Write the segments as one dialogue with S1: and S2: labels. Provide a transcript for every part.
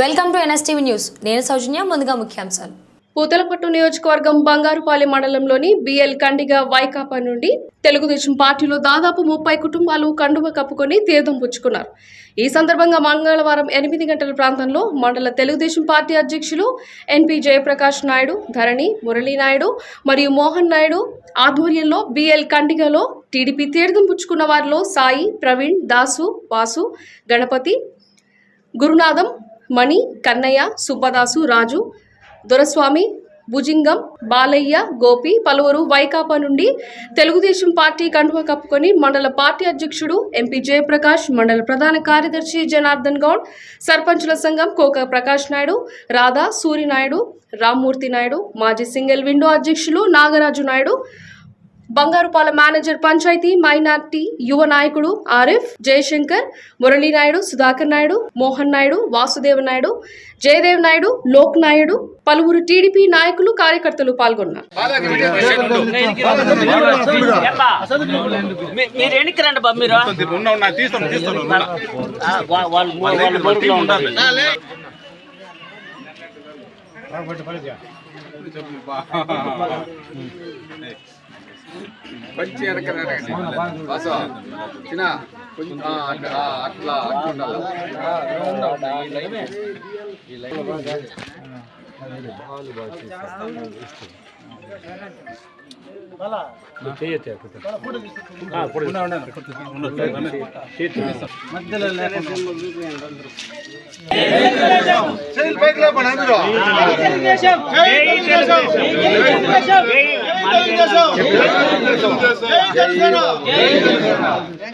S1: Welcome to NSTV news. నేను సౌజన్య ముందుగా ముఖ్యాంశాలు.
S2: పూతలపట్టు నియోజకవర్గం బంగారుపాలెం మండలంలోని బిఎల్ కండిగ వైకాపా నుండి తెలుగుదేశం పార్టీలో దాదాపు ముప్పై కుటుంబాలు కండువ కప్పుకొని తీర్థం పుచ్చుకున్నారు. ఈ సందర్భంగా మంగళవారం ఎనిమిది గంటల ప్రాంతంలో మండల తెలుగుదేశం పార్టీ అధ్యక్షులు ఎన్పి జయప్రకాష్ నాయుడు ధరణి మురళీనాయుడు మరియు మోహన్ నాయుడు ఆధ్వర్యంలో బిఎల్ కండిగలో టీడీపీ తీర్థం పుచ్చుకున్న వారిలో సాయి ప్రవీణ్ దాసు వాసు గణపతి గురునాథం మణి కన్నయ్య సుబ్బదాసు రాజు దొరస్వామి భుజింగం బాలయ్య గోపి పలువురు వైకాపా నుండి తెలుగుదేశం పార్టీ కండువా కప్పుకొని మండల పార్టీ అధ్యక్షుడు ఎంపీ జయప్రకాష్ మండల ప్రధాన కార్యదర్శి జనార్దన్ గౌడ్ సర్పంచుల సంఘం కోక ప్రకాష్ నాయుడు రాధా సూర్యనాయుడు రామ్మూర్తి నాయుడు మాజీ సింగిల్ విండో అధ్యక్షులు నాగరాజు నాయుడు బంగారుపాలెం మేనేజర్ పంచాయతీ మైనార్టీ యువ నాయకుడు ఆరిఫ్ జయశంకర్ మురళీ నాయుడు సుధాకర్ నాయుడు మోహన్ నాయుడు వాసుదేవ నాయుడు జయదేవ్ నాయుడు లోక్ నాయుడు పలువురు టీడీపీ నాయకులు కార్యకర్తలు పాల్గొన్నారు.
S3: మంచి వెనకరండి వాసు చిన్న కొంచెం ఆ, అట్లా ఆ, అట్లా అట్లా ఉండాలి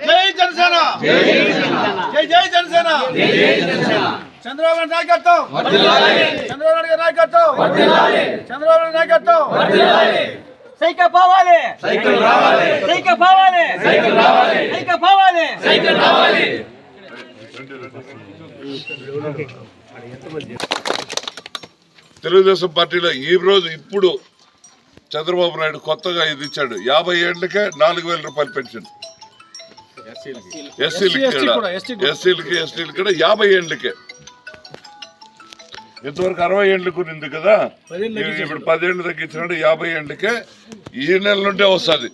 S4: జై జనసేన జై జై జనసేన చంద్రబాబు నాయుడు నాయకత్వం చంద్రబాబు నాయుడు నాయకత్వం! చంద్రబాబు నాయుడు నాయకత్వం!
S5: సైకిల్ పోవాలి! సైకిల్ రావాలి! సైకిల్ పోవాలి! సైకిల్ రావాలి! సైకిల్ పోవాలి! సైకిల్ రావాలి!
S6: తెలుగుదేశం పార్టీలో ఈ రోజు ఇప్పుడు చంద్రబాబు నాయుడు కొత్తగా ఇది ఇచ్చాడు. యాభై ఏళ్ళకే నాలుగు వేల రూపాయల పెన్షన్. ఎస్సీలకి. ఎస్సీలకి ఎస్టీలకి కూడా యాభై ఏళ్ళకే. ఇంతవరకు అరవై ఏళ్ళకు ఉంది కదా. ఇప్పుడు పదేళ్ళు తగ్గించినాడు యాభై ఏళ్ళకే ఈ నెల నుండే వస్తుంది.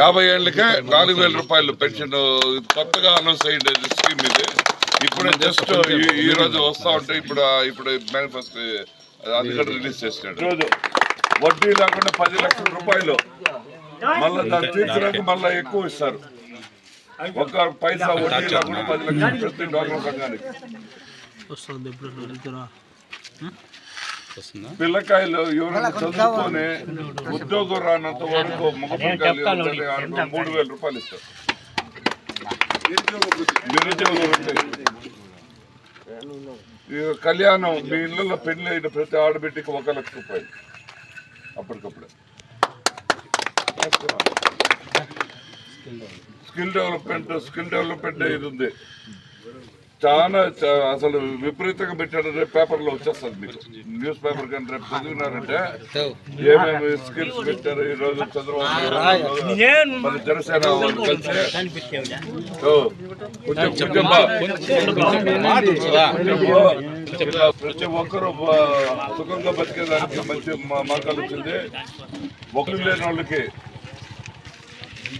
S6: యాభై ఏళ్ళకే నాలుగు వేల రూపాయలు పెన్షన్ కొత్తగా అనౌన్స్ అయ్యింది స్కీమ్ ఇది. ఇప్పుడు జస్ట్ ఈ రోజు వస్తా ఉంటే ఇప్పుడు ఇప్పుడు మేనిఫెస్టో అది కూడా రిలీజ్ చేసినాడు. రోజు. వడ్డీ లేకుండా పది లక్షల రూపాయలు. మళ్ళీ దాన్ని తీర్చడానికి మళ్ళీ ఎక్కువ ఇస్తారు. ఒక పైసా వడ్డీ లేకుండా పది లక్షలు ప్రతి డోక్రా సంఘానికి పిల్లకాయలు ఎవరైనా చదువుకొని ఉద్యోగం రానంత వరకు మూడు వేల రూపాయలు ఇస్తారు. నిరుద్యోగ. ఈ కళ్యాణం మీ ఇళ్ళలో పెళ్ళి అయిన ప్రతి ఆడబిడ్డకి ఒక లక్ష రూపాయలు. అప్పటికప్పుడే. స్కిల్ డెవలప్మెంట్ స్కిల్ డెవలప్మెంట్ ఇది ఉంది? చాలా అసలు విపరీతంగా పెట్టాడు రేపు పేపర్లో వచ్చేస్తుంది మీకు. న్యూస్ పేపర్ కానీ రేపు చదివినారంటే ఏమేమి స్కిల్స్ పెట్టారు ఈ రోజు చంద్రబాబు మన జనసేన వాళ్ళు కలిసి ప్రతి ఒక్కరు సుఖంగా బతికేదానికి మంచి మా- మార్గాలు వచ్చింది. ఒకరు లేని వాళ్ళకి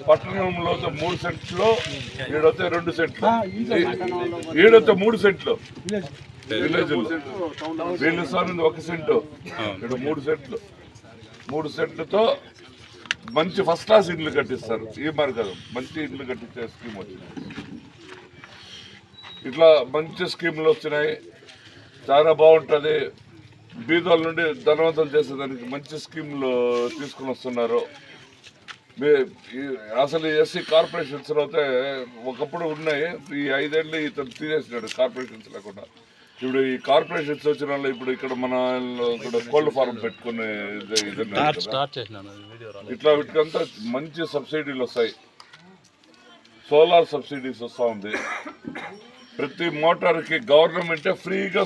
S6: పట్టణంలో మూడు సెంట్లు ఈడొస్తే రెండు సెంట్లు. ఈడొస్తే మూడు సెంట్లు. విలేజ్ వీళ్ళు సార్ ఒక సెంటు. ఇక్కడ మూడు సెంట్లు. మూడు సెంట్లతో మంచి ఫస్ట్ క్లాస్ ఇండ్లు కట్టిస్తారు. ఈ మార్గం మంచి ఇండ్లు కట్టించే స్కీమ్ వచ్చింది. ఇట్లా మంచి స్కీములు వచ్చినాయి. చాలా బాగుంటుంది. బీదోళ్ళ నుండి ధనవంతం చేసేదానికి మంచి స్కీములు తీసుకుని వస్తున్నారు. అసలు ఎస్సీ కార్పొరేషన్స్ అయితే ఒకప్పుడు ఉన్నాయి. ఈ ఐదేళ్ళు ఇతను తీసేసినాడు కార్పొరేషన్స్ లేకుండా. ఇప్పుడు ఈ కార్పొరేషన్స్ వచ్చిన వాళ్ళు ఇప్పుడు ఇక్కడ మన ఇక్కడ కోల్డ్ ఫార్మ్ పెట్టుకునే. ఇట్లా వీటికంతా మంచి సబ్సిడీలు వస్తాయి. సోలార్ సబ్సిడీస్ వస్తూ ఉంది. ప్రతి మోటార్కి గవర్నమెంటే ఫ్రీగా